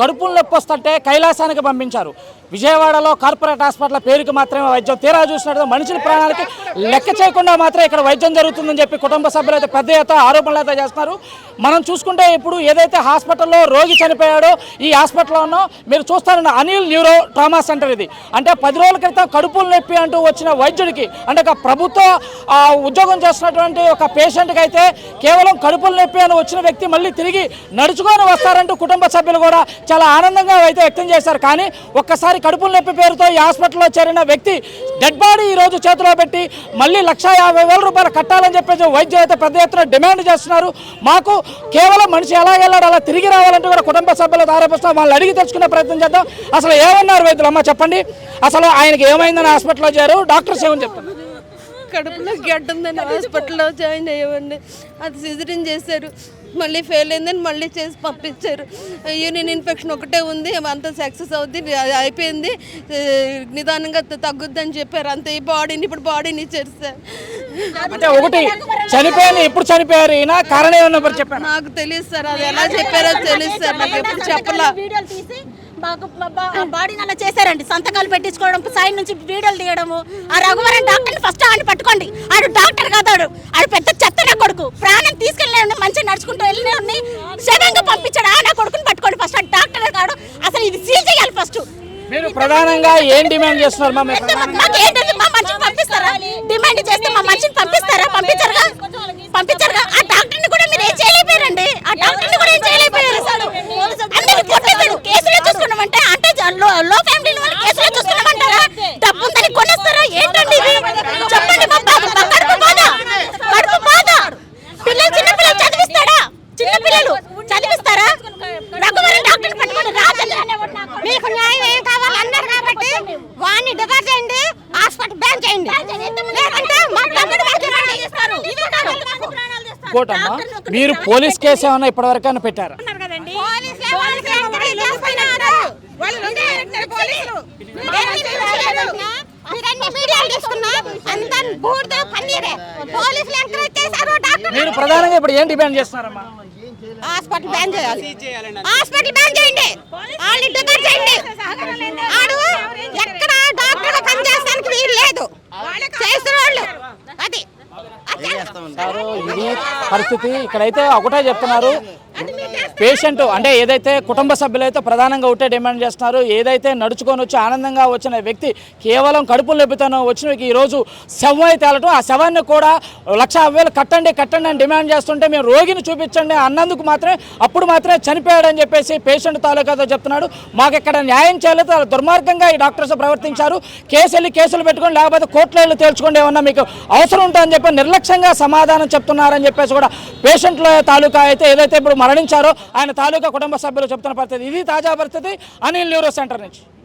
కడుపులు నొప్పి వస్తుంటే కైలాసానికి పంపించారు. విజయవాడలో కార్పొరేట్ హాస్పిటల్ పేరుకి మాత్రమే వైద్యం. తీరా చూసినట్టు మనుషుల ప్రాణాలకి లెక్క చేయకుండా మాత్రం ఇక్కడ వైద్యం జరుగుతుందని చెప్పి కుటుంబ సభ్యులు అయితే పెద్ద ఎత్తున ఆరోపణలు అయితే చేస్తున్నారు. మనం చూసుకుంటే ఇప్పుడు ఏదైతే హాస్పిటల్లో రోగి చనిపోయాడో ఈ హాస్పిటల్లో మీరు చూస్తారన్న అనిల్ న్యూరో ట్రామా సెంటర్ ఇది. అంటే పది రోజుల క్రితం కడుపులు నొప్పి అంటూ వచ్చిన వైద్యుడికి అంటే ఒక ప్రభుత్వ ఉద్యోగం చేస్తున్నటువంటి ఒక పేషెంట్కి అయితే కేవలం కడుపులు నొప్పి అని వచ్చిన వ్యక్తి మళ్ళీ తిరిగి నడుచుకొని వస్తారంటూ కుటుంబ సభ్యులు కూడా చాలా ఆనందంగా అయితే వ్యక్తం చేశారు. కానీ ఒక్కసారి కడుపులు నొప్పి పేరుతో ఈ హాస్పిటల్లో చేరిన వ్యక్తి డెడ్ బాడీ ఈ రోజు చేతిలో పెట్టి మళ్ళీ లక్ష యాభై వేల రూపాయలు కట్టాలని చెప్పేసి వైద్యులు అయితే పెద్ద ఎత్తున డిమాండ్ చేస్తున్నారు. మాకు కేవలం మనిషి ఎలా వెళ్ళాడు అలా తిరిగి రావాలంటే కూడా కుటుంబ సభ్యులు ఆరోపిస్తాం వాళ్ళని అడిగి తెలుసుకునే ప్రయత్నం చేద్దాం. అసలు ఏమన్నారు వైద్యులు? అమ్మ చెప్పండి. అసలు ఆయనకి ఏమైందని హాస్పిటల్లో చేరు డాక్టర్స్ ఏమని చెప్తారు కడుపులో గడ్డ ఉందని హాస్పిటల్లో జాయిన్ అయ్యామండి అది సిజరిన్ చేశారు. మళ్ళీ ఫెయిల్ అయిందని మళ్ళీ చేసి పంపించారు. యూరిన్ ఇన్ఫెక్షన్ ఒకటే ఉంది అంతా సక్సెస్ అవుద్ది అది అయిపోయింది నిదానంగా త- తగ్గుద్దని చెప్పారు. అంతే ఈ బాడీని ఇప్పుడు బాడీని ఇచ్చారు సార్ అంటే ఒకటి చనిపోయిన ఎప్పుడు చనిపోయారు ఈయన? కారణం ఏమన్నా మరి చెప్పాను నాకు తెలియదు సార్ అది ఎలా చెప్పారో తెలియదు సార్ నాకు ఎప్పుడు చెప్పలా. మాకు బాడీని అలా చేశారండి. సంతకాలు పెట్టించుకోవడం సైడ్ నుంచి వీడియోలు తీయడము. ఆ రఘువరన్ డాక్టర్ని ఫస్ట్ ఆయన పట్టుకోండి. ఆడు డాక్టర్ కాదాడు. ఆడు పెద్ద చెత్త నా కొడుకు. ప్రాణం తీసుకెళ్ళి మంచిగా నడుచుకుంటూ వెళ్ళిన శవంగా పంపించాడు. ఆ నా కొడుకుని పట్టుకోండి ఫస్ట్ ఆ డాక్టర్ కాడు. అసలు ఇది సీల్ చేయాలి ఫస్ట్ మీరు ప్రధానంగా ఏం డిమాండ్ చేస్తున్నారు మా మనిషిని పంపిస్తారా? డిమాండ్ చేస్తే మా మనిషిని పంపిస్తారా? పంపించారుగా పంపించారుగా ఆ డాక్టర్ని కూడా మీరు ఏం చేయలేకపోయారండి ఆ డాక్టర్ని కూడా ఏం చేయలేకపోయారు అందరిని కొట్టేశారు కేసులో చూసుకున్నామంటే అంటే జ- లో లో ఫ్యామిలీ వాళ్ళు కేసులో చూసుకున్నామంటారా డబ్బు ఉందని కొనేస్తారా ఏంటండి ఇది చెప్పండి మా బాబు మా కడుపు బాధ కడుపు బాధ పిల్లలు చిన్న పిల్లలు చదివిస్తాడా చిన్న పిల్లలు చదివిస్తారా డాక్టర్ పట్టుకొని మీకు న్యాయం ఏం కావాలి? అన్నారు కాబట్టి వాడిని చేయండి హాస్పిటల్ బ్యాన్ చేయండి. లేదంటే మా తమ్ముడు కోటమ్మ మీరు పోలీస్ కేసు ఏమన్నా ఇప్పటివరకు పెట్టారా? మీరు ప్రధానంగా ఇప్పుడు ఏం డిమాండ్ చేస్తున్నారమ్మా? హాస్పిటల్ బ్యాన్ చేయాలి. హాస్పిటల్ బ్యాన్ చేయండి. వాళ్ళు డిమాండ్ చేయండి. ఆడు ఎక్కడ డాక్టర్ పనిచేస్తానికి వీలు లేదు. చేసిన వాళ్ళు అది. అది సారు ఇది పరిస్థితి. ఇక్కడైతే ఒకటే చెప్తున్నారు. పేషెంట్ అంటే ఏదైతే కుటుంబ సభ్యులైతే ప్రధానంగా ఉంటే డిమాండ్ చేస్తున్నారు ఏదైతే నడుచుకొని వచ్చి ఆనందంగా వచ్చిన వ్యక్తి కేవలం కడుపులు నొప్పితోనో వచ్చిన ఈరోజు శవం అయితే తేలటం ఆ శవాన్ని కూడా లక్ష వేలు కట్టండి కట్టండి అని డిమాండ్ చేస్తుంటే మేము రోగిని చూపించండి అన్నందుకు మాత్రమే అప్పుడు మాత్రమే చనిపోయాడని చెప్పేసి పేషెంట్ తాలూకాతో చెప్తున్నాడు. మాకు ఇక్కడ న్యాయం చేయలేదు దుర్మార్గంగా ఈ డాక్టర్స్ ప్రవర్తించారు. కేసు వెళ్ళి కేసులు పెట్టుకొని లేకపోతే కోర్టులో వెళ్ళి తేల్చుకోండి ఏమన్నా మీకు అవసరం ఉంటుందని చెప్పి నిర్లక్ష్యంగా సమాధానం చెప్తున్నారని చెప్పేసి కూడా పేషెంట్ల తాలూకా అయితే ఏదైతే ఇప్పుడు మరణించారో ఆయన తాలూకా కుటుంబ సభ్యులు చెప్తున్న పరిస్థితి. ఇది తాజా పరిస్థితి. అనిల్ న్యూరో సెంటర్ నుంచి.